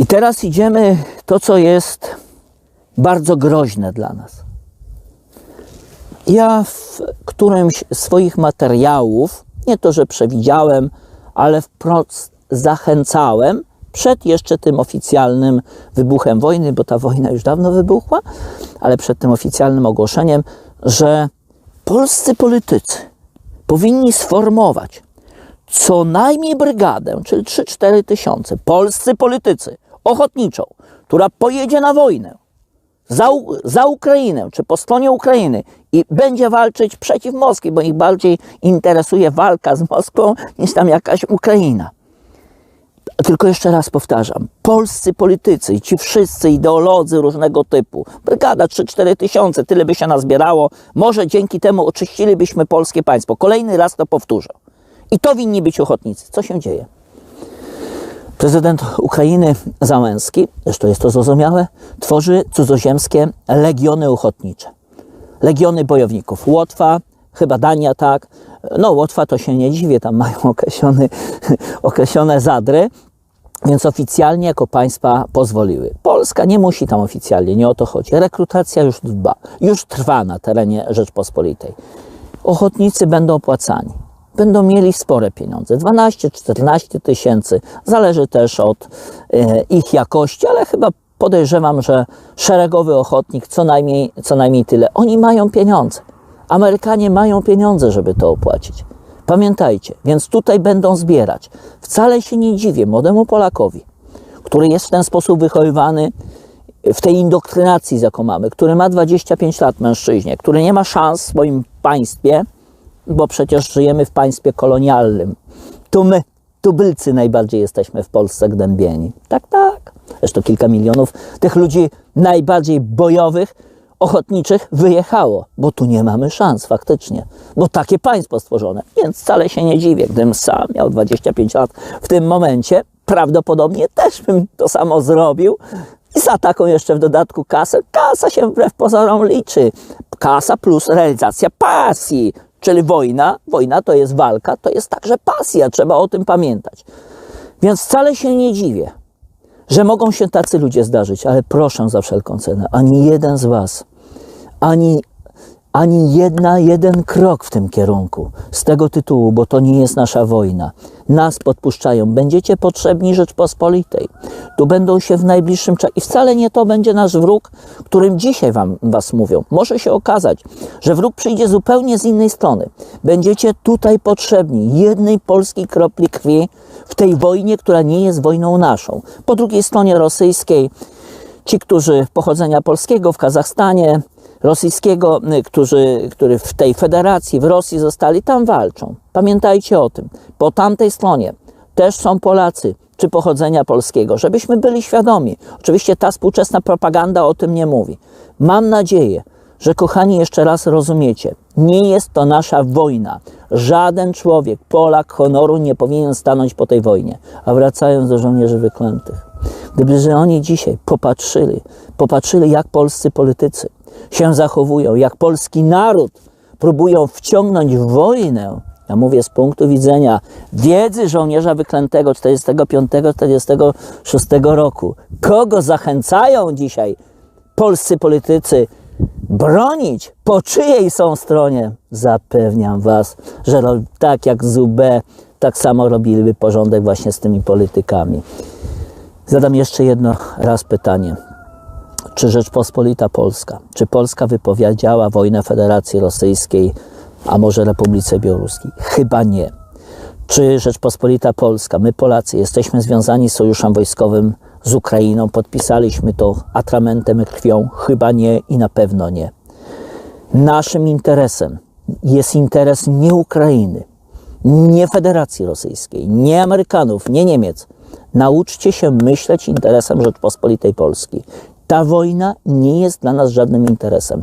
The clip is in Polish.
I teraz idziemy to, co jest bardzo groźne dla nas. Ja w którymś z swoich materiałów, nie to, że przewidziałem, ale wprost zachęcałem przed jeszcze tym oficjalnym wybuchem wojny, bo ta wojna już dawno wybuchła, ale przed tym oficjalnym ogłoszeniem, że polscy politycy powinni sformować co najmniej brygadę, czyli 3-4 tysiące, polscy politycy, ochotniczą, która pojedzie na wojnę za, za Ukrainę, czy po stronie Ukrainy i będzie walczyć przeciw Moskwie, bo ich bardziej interesuje walka z Moskwą niż tam jakaś Ukraina. Tylko jeszcze raz powtarzam, polscy politycy i ci wszyscy ideolodzy różnego typu, brygada 3-4 tysiące, tyle by się nazbierało, może dzięki temu oczyścilibyśmy polskie państwo. Kolejny raz to powtórzę. I to winni być ochotnicy. Co się dzieje? Prezydent Ukrainy Załęski, zresztą jest to zrozumiałe, tworzy cudzoziemskie legiony ochotnicze. Legiony bojowników. Łotwa, chyba Dania tak. No Łotwa to się nie dziwię, tam mają określony, określone zadry, więc oficjalnie jako państwa pozwoliły. Polska nie musi tam oficjalnie, nie o to chodzi. Rekrutacja już dba, już trwa na terenie Rzeczpospolitej. Ochotnicy będą opłacani. Będą mieli spore pieniądze, 12-14 tysięcy, zależy też od e, ich jakości, ale chyba podejrzewam, że szeregowy ochotnik co najmniej, co najmniej tyle. Oni mają pieniądze. Amerykanie mają pieniądze, żeby to opłacić. Pamiętajcie, więc tutaj będą zbierać. Wcale się nie dziwię młodemu Polakowi, który jest w ten sposób wychowywany w tej indoktrynacji, jaką mamy, który ma 25 lat, mężczyźnie, który nie ma szans w swoim państwie, bo przecież żyjemy w państwie kolonialnym. Tu my, tubylcy najbardziej jesteśmy w Polsce gnębieni. Tak, tak. Zresztą kilka milionów tych ludzi najbardziej bojowych, ochotniczych wyjechało, bo tu nie mamy szans faktycznie, bo takie państwo stworzone. Więc wcale się nie dziwię, gdybym sam miał 25 lat w tym momencie, prawdopodobnie też bym to samo zrobił i za taką jeszcze w dodatku kasę. Kasa się wbrew pozorom liczy. Kasa plus realizacja pasji, czyli wojna. Wojna to jest walka, to jest także pasja, trzeba o tym pamiętać. Więc wcale się nie dziwię, że mogą się tacy ludzie zdarzyć, ale proszę za wszelką cenę, ani jeden z Was, ani, ani jedna, jeden krok w tym kierunku z tego tytułu, bo to nie jest nasza wojna. Nas podpuszczają. Będziecie potrzebni Rzeczpospolitej. Tu będą się w najbliższym czasie. I wcale nie to będzie nasz wróg, którym dzisiaj wam, Was mówią. Może się okazać, że wróg przyjdzie zupełnie z innej strony. Będziecie tutaj potrzebni. Jednej polskiej kropli krwi w tej wojnie, która nie jest wojną naszą. Po drugiej stronie rosyjskiej ci, którzy pochodzenia polskiego w Kazachstanie, rosyjskiego, y, którzy, którzy w tej federacji, w Rosji zostali, tam walczą. Pamiętajcie o tym. Po tamtej stronie też są Polacy, czy pochodzenia polskiego, żebyśmy byli świadomi. Oczywiście ta współczesna propaganda o tym nie mówi. Mam nadzieję, że kochani, jeszcze raz rozumiecie, nie jest to nasza wojna. Żaden człowiek, Polak honoru nie powinien stanąć po tej wojnie. A wracając do żołnierzy wyklętych, gdyby że oni dzisiaj popatrzyli, popatrzyli jak polscy politycy się zachowują, jak polski naród próbują wciągnąć w wojnę, ja mówię z punktu widzenia wiedzy żołnierza wyklętego 45-46 roku, kogo zachęcają dzisiaj polscy politycy bronić, po czyjej są stronie, zapewniam Was, że tak jak z tak samo robiliby porządek właśnie z tymi politykami. Zadam jeszcze jedno raz pytanie. Czy Rzeczpospolita Polska, czy Polska wypowiedziała wojnę Federacji Rosyjskiej, a może Republice Białoruskiej? Chyba nie. Czy Rzeczpospolita Polska, my Polacy, jesteśmy związani sojuszem wojskowym z Ukrainą, podpisaliśmy to atramentem krwią? Chyba nie i na pewno nie. Naszym interesem jest interes nie Ukrainy, nie Federacji Rosyjskiej, nie Amerykanów, nie Niemiec. Nauczcie się myśleć interesem Rzeczpospolitej Polskiej. Ta wojna nie jest dla nas żadnym interesem.